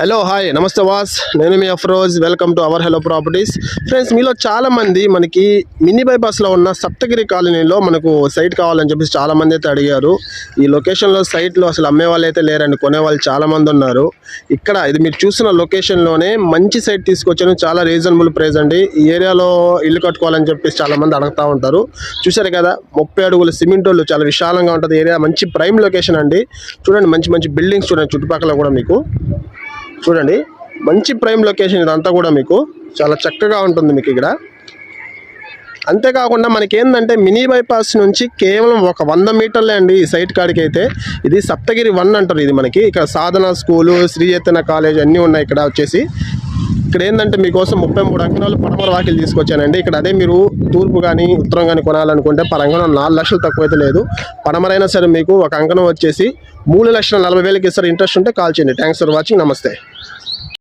Hello hi నమస్తే వాస్ నేను మీ Afroz welcome to our hello properties friends మీలో చాలామంది మనకి మినీ బైపాస్లో ఉన్న సప్తగిరి కాలనీలో మనకు సైట్ కావాలని చెప్పేసి చాలా మంది అయితే అడిగారు. ఈ లొకేషన్లో సైట్లో అసలు అమ్మే వాళ్ళు అయితే లేరండి కొనేవాళ్ళు చాలామంది ఉన్నారు. ఇక్కడ ఇది మీరు చూసిన లొకేషన్లోనే మంచి సైట్ తీసుకొచ్చాను. చాలా రీజనబుల్ ప్రైస్ అండి. ఈ ఏరియాలో ఇల్లు కట్టుకోవాలని చెప్పేసి చాలామంది అడుగుతూ ఉంటారు. చూశారు కదా ముప్పై అడుగుల సిమెంట్ వాళ్ళు చాలా విశాలంగా ఉంటుంది. ఏరియా మంచి ప్రైమ్ లొకేషన్ అండి. చూడండి మంచి మంచి బిల్డింగ్స్ చూడండి చుట్టుపక్కల కూడా మీకు. చూడండి. మంచి ప్రైమ్ లొకేషన్ ఇదంతా కూడా మీకు. చాలా చక్కగా ఉంటుంది మీకు ఇక్కడ. అంతేకాకుండా మనకి ఏంటంటే మినీ బైపాస్ నుంచి కేవలం ఒక వంద మీటర్లే అండి ఈ సైట్ కాడికి అయితే ఇది సప్తగిరి వన్ అంటారు ఇది మనకి. ఇక్కడ సాధన స్కూలు శ్రీచేతన కాలేజ్ అన్నీ ఉన్నాయి ఇక్కడ వచ్చేసి. ఇక్కడ ఏంటంటే మీకోసం ముప్పై మూడు అంకణాలు పడమర వాకిలు తీసుకొచ్చానండి. ఇక్కడ అదే మీరు తూర్పు కానీ ఉత్తరం కానీ కొనాలనుకుంటే పర్ నాలుగు లక్షలు తక్కువ అయితే లేదు. పడమరైనా సరే మీకు ఒక అంకణం వచ్చేసి మూడు లక్షల నలభై వేలకి ఇస్తారు. ఇంట్రెస్ట్ ఉంటే కాల్ చేయండి. Thanks for watching. నమస్తే.